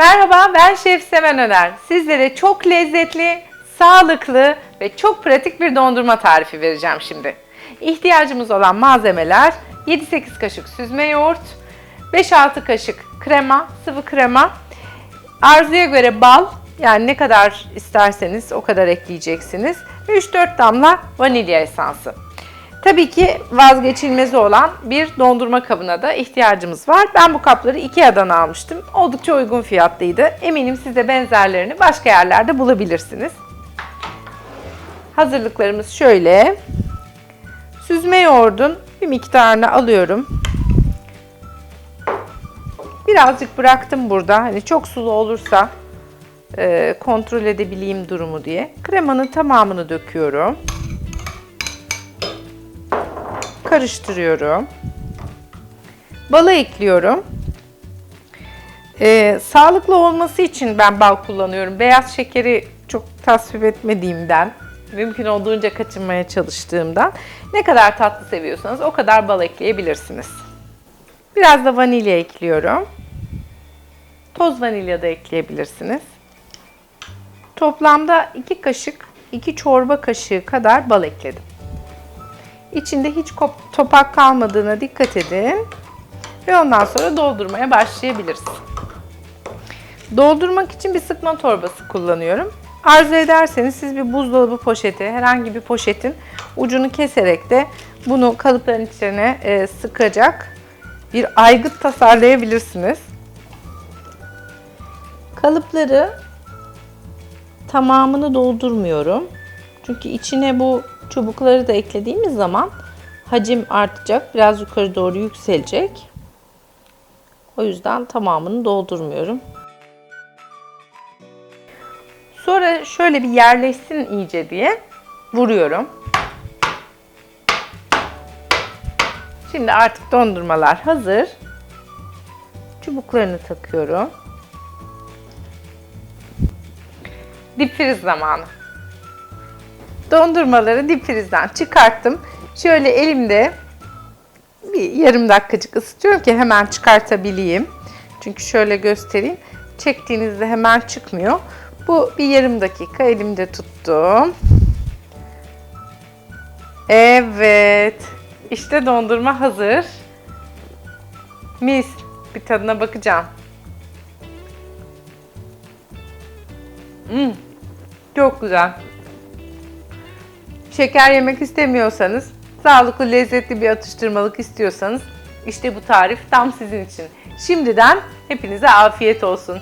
Merhaba ben Şef Semen Öner. Sizlere çok lezzetli, sağlıklı ve çok pratik bir dondurma tarifi vereceğim şimdi. İhtiyacımız olan malzemeler 7-8 kaşık süzme yoğurt, 5-6 kaşık krema, sıvı krema, arzuya göre bal, yani ne kadar isterseniz o kadar ekleyeceksiniz. ve 3-4 damla vanilya esansı. Tabii ki vazgeçilmezi olan bir dondurma kabına da ihtiyacımız var. Ben bu kapları Ikea'dan almıştım. Oldukça uygun fiyatlıydı. Eminim siz de benzerlerini başka yerlerde bulabilirsiniz. Hazırlıklarımız şöyle. Süzme yoğurdun bir miktarını alıyorum. Birazcık bıraktım burada. Hani çok sulu olursa e, kontrol edebileyim durumu diye. Kremanın tamamını döküyorum karıştırıyorum. Balı ekliyorum. Ee, sağlıklı olması için ben bal kullanıyorum. Beyaz şekeri çok tasvip etmediğimden, mümkün olduğunca kaçınmaya çalıştığımdan ne kadar tatlı seviyorsanız o kadar bal ekleyebilirsiniz. Biraz da vanilya ekliyorum. Toz vanilya da ekleyebilirsiniz. Toplamda 2 kaşık, 2 çorba kaşığı kadar bal ekledim. İçinde hiç topak kalmadığına dikkat edin. Ve ondan sonra doldurmaya başlayabiliriz. Doldurmak için bir sıkma torbası kullanıyorum. Arzu ederseniz siz bir buzdolabı poşeti, herhangi bir poşetin ucunu keserek de bunu kalıpların içine e, sıkacak bir aygıt tasarlayabilirsiniz. Kalıpları tamamını doldurmuyorum. Çünkü içine bu çubukları da eklediğimiz zaman hacim artacak. Biraz yukarı doğru yükselecek. O yüzden tamamını doldurmuyorum. Sonra şöyle bir yerleşsin iyice diye vuruyorum. Şimdi artık dondurmalar hazır. Çubuklarını takıyorum. Dip zamanı. Dondurmaları dip frizden çıkarttım. Şöyle elimde bir yarım dakikacık ısıtıyorum ki hemen çıkartabileyim. Çünkü şöyle göstereyim. Çektiğinizde hemen çıkmıyor. Bu bir yarım dakika elimde tuttum. Evet. İşte dondurma hazır. Mis. Bir tadına bakacağım. Hmm. Çok güzel. Şeker yemek istemiyorsanız, sağlıklı, lezzetli bir atıştırmalık istiyorsanız işte bu tarif tam sizin için. Şimdiden hepinize afiyet olsun.